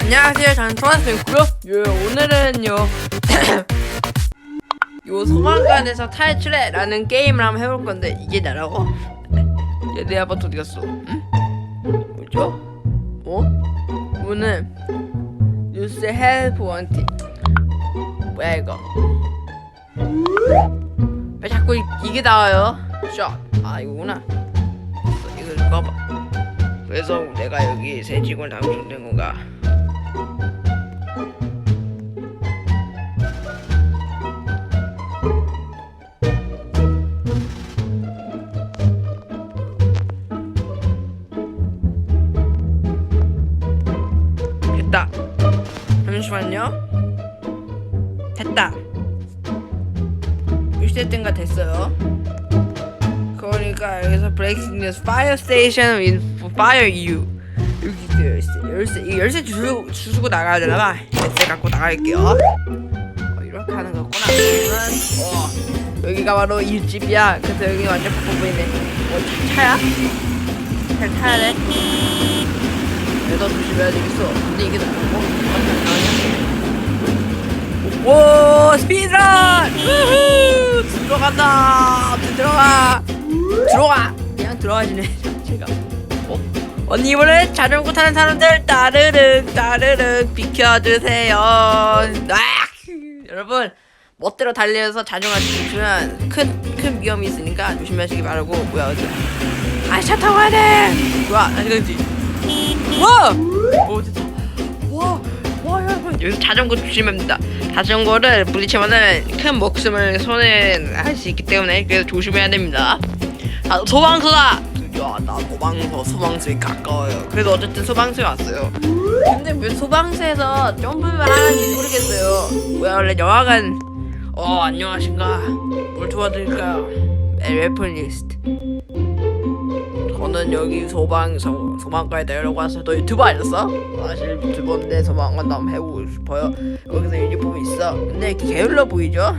안녕하세요. 저는 토마스이고요. 예, 오늘은요. 요 소방관에서 탈출해 라는 게임을 한번 해볼 건데 이게 나라고? 얘 내 아파트 어디 갔어? 응? 뭐죠? 어? 오늘 뉴스 헬프 원티 뭐야 이거? 왜 자꾸 이- 이게 나와요? 샷. 아 이거구나. 이거 읽어봐. 그래서 내가 여기 새 직원 당첨된 건가? 됐다. 잠시만요. 됐다. 일세 땐가 됐어요. 그러니까 여기서 breaking news fire station with fire you. 여기 있어요 열쇠 열쇠 이 열쇠 주고 주고 나가야 되나 봐. 열쇠 갖고 나갈게요. 어, 이렇게 하는 거구나. 어 여기가 바로 이 집이야. 그래서 여기 완전 바빠 보이네. 어 차야? 잘 타야 돼. 내가 조심해야 되겠어. 근데 이게 어 나가냐 오 스피드런! 우후! 들어간다. 들어가. 들어가. 그냥 들어가지네. 제가. 어? 언니 이번에 자전거 타는 사람들 따르륵 따르륵 비켜주세요 아! 여러분 멋대로 달려서 자전거 타시면 큰, 큰 위험이 있으니까 조심하시기 바라고 뭐야 어디 아차 타고 가야 돼 뭐야 아직까지 와! 오 됐다 와! 와 여러분 여기서 자전거 조심합니다 자전거를 부딪히면은 큰 목숨을 손에 할수 있기 때문에 그래서 조심해야 됩니다 아, 소방서다 나 소방서 소방서에 가까워요. 그래도 어쨌든 소방서에 왔어요. 근데 왜 소방서에서 점프를 하는지 모르겠어요. 뭐야 원래 영화관. 어 안녕하신가? 뭘 도와드릴까요? 웨퍼니스트. 저는 여기 소방서 소방과에 내려고 와서 너 유튜브 알렸어? 사실 유튜버인데 소방관 한번 해보고 싶어요. 여기서 유니폼이 있어. 근데 게을러 보이죠?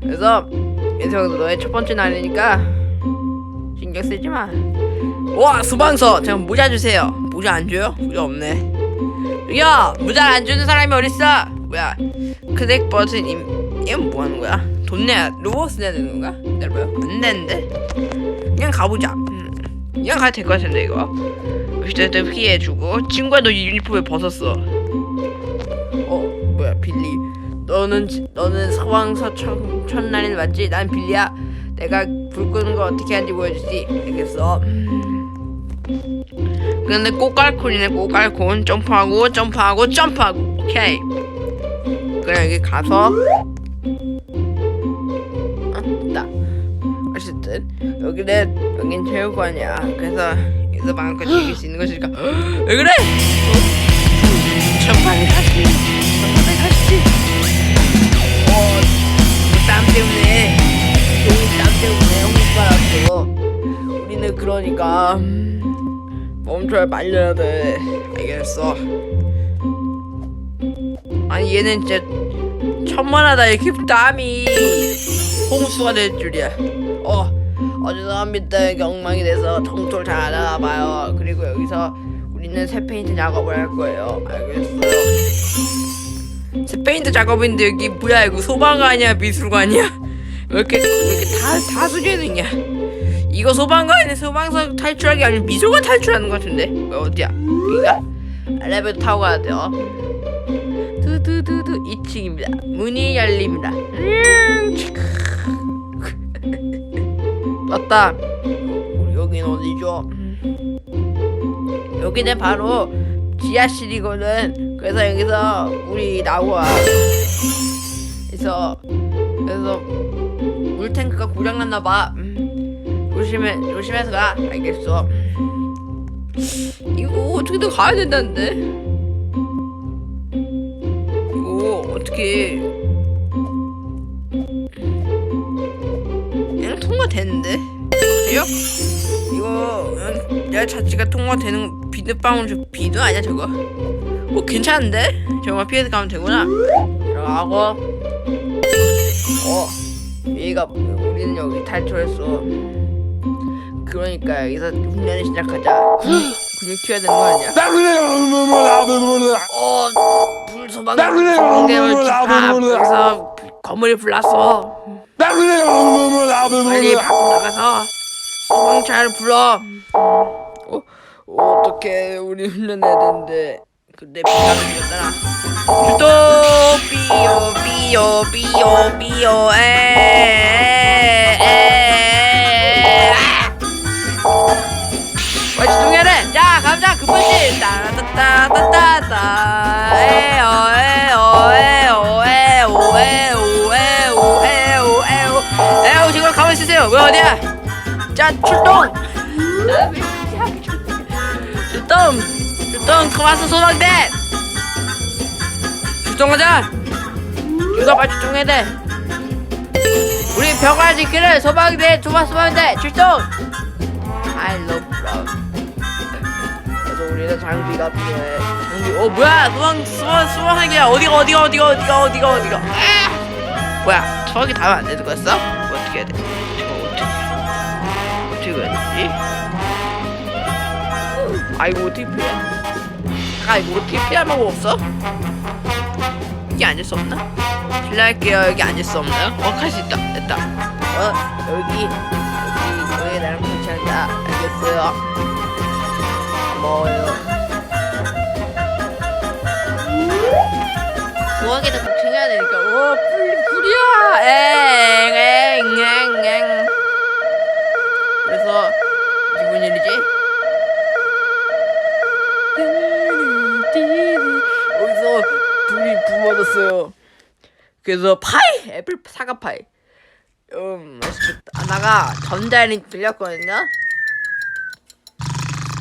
그래서 인생도 너의 첫 번째 날이니까 신경 쓰지 마. 와 소방서 제가 모자 주세요. 모자 안 줘요? 모자 없네. 야 모자 안 주는 사람이 어딨어? 뭐야? 클릭 버튼 임 이건 뭐 하는 거야? 돈 내야 로봇 내야 되는 건가? 기다려봐요. 안 되는데. 그냥 가보자. 음. 그냥 가도 될 것 같은데 이거. 어쨌든 피해주고 친구야 너 유니폼을 벗었어. 어 뭐야 빌리. 너는 지- 너는 첫, 첫날인 맞지? 난 빌리야. 내가 불 끄는 거 어떻게 하는지 보여주지. 알겠어. 근데 꼬깔콘이네 꼬깔콘 점프하고 점프하고 점프하고 오케이. 그냥 여기 가서 아 됐다. 어쨌든 여기는 여긴 체육관이야. 그래서 여기서 마음껏 즐길 수 있는 것이니까 왜 그래? 멈춰야 말려야 돼. 알겠어. 아니 얘는 진짜 천만하다 이렇게 땀이 홍수가 될 줄이야. 어, 어 죄송합니다. 경망이 돼서 청소를 잘안 하나 봐요. 그리고 여기서 우리는 새 페인트 작업을 할 거예요. 알겠어요. 스페인트 작업인데 여기 뭐야 이거 소방관이야 미술관이야 왜 이렇게 왜 이렇게 다 다 수제능이야 이거 소방관이 소방서 탈출하기 아니면 미술관 탈출하는 것 같은데 왜 어디야 여기가 엘리베이터 타고 가야 돼요 두두두두 2층입니다 문이 열립니다 음. 맞다 우리 여긴 어디죠 음. 여기는 바로 지하실이거든. 그래서 여기서 우리 나와. 그래서 그래서 물 탱크가 고장 났나 봐. 음, 조심해 조심해서 가. 알겠어. 이거 어떻게든 가야 된다는데. 이거 어떻게? 그냥 통과됐는데. 그래요? 이거 내 자체가 통과되는 비눗방울 저 비도 아니야 저거? 뭐 괜찮은데? 저만 피해서 가면 되구나. 들어가고 어 얘가 우리는 여기 탈출했어. 그러니까 여기서 훈련을 시작하자. 근육 키워야 되는 거 아니야? 어, 불 소방 집합 그래서 건물이 불났어. 빨리 밖으로 나가서 소방차를 불러. 어, 어떻게 우리 훈련해야 되는데 근데 비가 생겼잖아. 또 삐요 삐요 삐요 삐요 에에에 따따따 에어에어에어에오에오에오에오에오에오 지금 가만히 있으세요. 왜 어디야? 자 출동. 출동. 출동. 그만서 소방대. 출동하자. 누가 빨리 출동해야 돼? 우리 병을 지키는 소방대 조마 소방대. 출동. I love love. 우리는 장비가 필요해. 장비. 어 뭐야? 소방 소방 소방하기야. 어디가 어디가 어디가 어디가 어디가 어디가. 아! 뭐야? 소방이 닿으면 안 되는 거였어? 이거 어떻게 해야 돼? 이거 어떻게 어떻게 해야 되지? 아 이거 어떻게 피해? 아 이거 어떻게 피할 방법 없어? 여기 앉을 수 없나? 실례할게요. 여기 앉을 수 없나요? 어, 할수 있다. 됐다. 어, 여기, 여기, 여기 나랑 같이 앉아. 알겠어요. 고마워요. 부엌에도 걱정해야 되니까. 오, 불, 불이야! 엥, 엥, 엥, 엥. 그래서, 이게 뭔 일이지? 여기서 불이 뿜어졌어요. 그래서 파이 애플 사과 파이. 음 맛있겠다. 하나가 전자레인지 들렸거든요.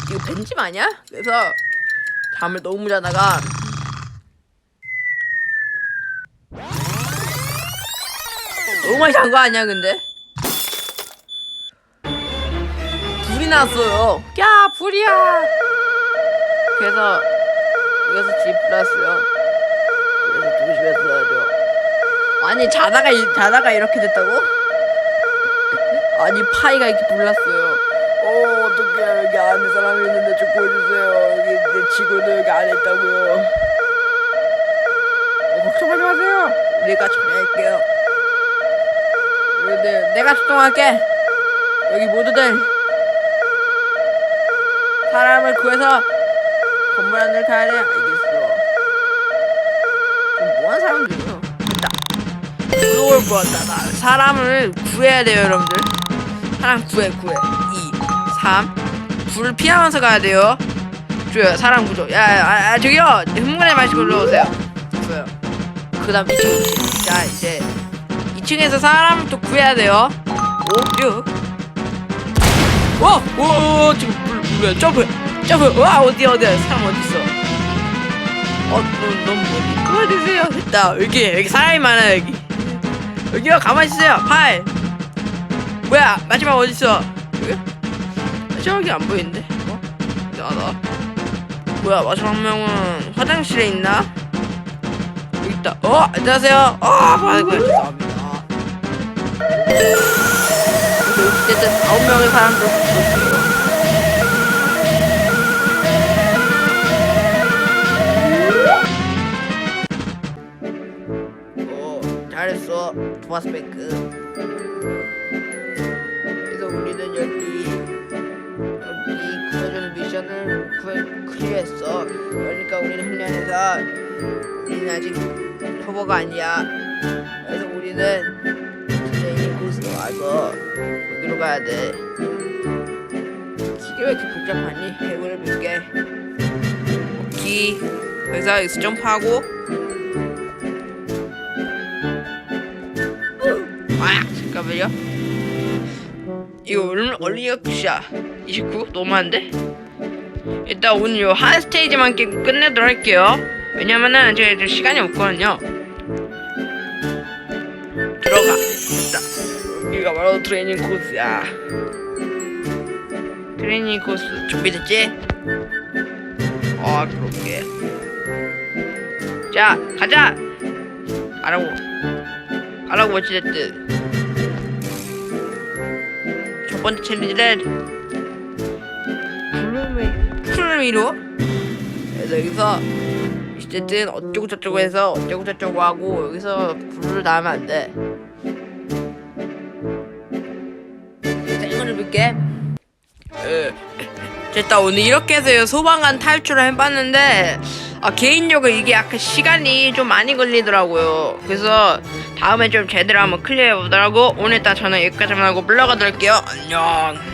이거 벤짐 아니야? 그래서 잠을 너무 자다가 너무 많이 잔 거 아니야 근데? 불이 났어요. 야 불이야. 그래서 그래서 집 불났어요. 그래서 조심했어야죠. 아니 자다가 이- 자다가 이렇게 됐다고? 아니 파이가 이렇게 불났어요. 어 어떡해 여기 안에 사람이 있는데 좀 구해주세요. 여기 내 친구도 여기 안에 있다고요. 어, 걱정하지 마세요. 우리가 처리할게요. 여기들 내가 출동할게. 여기 모두들 사람을 구해서 건물 안을 가야 돼. 알겠어. 좀 뭐하는 사람들이요? 무서울 것 같다. 나 사람을 구해야 돼요, 여러분들. 사람 구해, 구해. 2, 3. 불을 피하면서 가야 돼요. 줘요, 사람 구조. 야, 야, 아, 아, 저기요. 흥분하지 마시고 올라오세요. 됐어요. 그 다음 2층. 자, 이제 2층에서 사람을 또 구해야 돼요. 오, 6. 와, 오, 오, 지금 불, 불, 점프, 점프. 와, 어디, 어디, 사람 어디 있어? 어, 너무, 너무 멀리. 그만두세요. 됐다. 여기, 여기 사람이 많아, 여기. 여기요, 가만히 있으세요. 팔. 뭐야, 마지막 어디 있어? 마지막이 안 보이는데? 어? 나다. 뭐야, 마지막 명은 화장실에 있나? 있다. 어, 안녕하세요. 어, 아이고, 죄송합니다. 어쨌든 아홉 명의 사람들 죽었어요. 어, 잘했어, 토마스 뱅크. 그래서 우리는 여기 여기 구해주는 미션을 구해 클리어했어. 그러니까 우리는 훈련해서 우리는 아직 초보가 아니야. 그래서 우리는 트레이닝 코스로 와서 여기로 가야 돼. 이게 왜 이렇게 복잡하니? 해군을 볼게. 오케이. 그래서 여기서 점프하고 아 잠깐만요. 이거 얼리가 끝이야. 29 너무한데? 일단 오늘 요 한 스테이지만 깨고 끝내도록 할게요. 왜냐면은 제가 이제 시간이 없거든요. 들어가. 됐다. 여기가 바로 트레이닝 코스야. 트레이닝 코스 준비됐지? 아 그렇게. 자 가자. 가라고. 가라고 어찌됐든. 첫 번째 챌린지는 블루메 이루어? 그래서 여기서 어쨌든 어쩌고 저쩌고 해서 어쩌고 저쩌고 하고 여기서 불을 닿으면 안 돼. 생으로 볼게. 됐다 오늘 이렇게 해서 소방관 탈출을 해봤는데 아, 개인적으로 이게 약간 시간이 좀 많이 걸리더라고요. 그래서 다음에 좀 제대로 한번 클리어 해보더라고. 오늘 딱 저는 여기까지만 하고 물러가도록 할게요. 안녕.